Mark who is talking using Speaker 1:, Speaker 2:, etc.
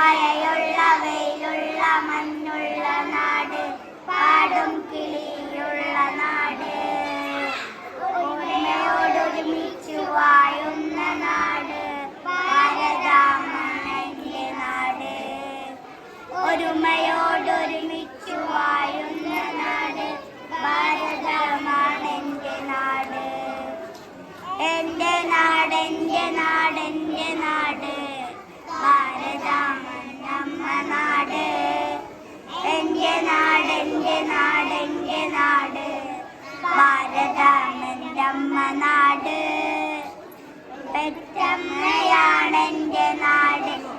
Speaker 1: മഴയുള്ളവയിലുള്ള മണ്ണുള്ള നാട് പാടും കിളിയുള്ള നാട്. ഒരുമയോടൊരുമിച്ചു വാഴുന്ന നാട് ഭാരതാമണന്റെ നാട്. ഒരുമയോ പെറ്റമ്മയാണെന്റെ നാട്.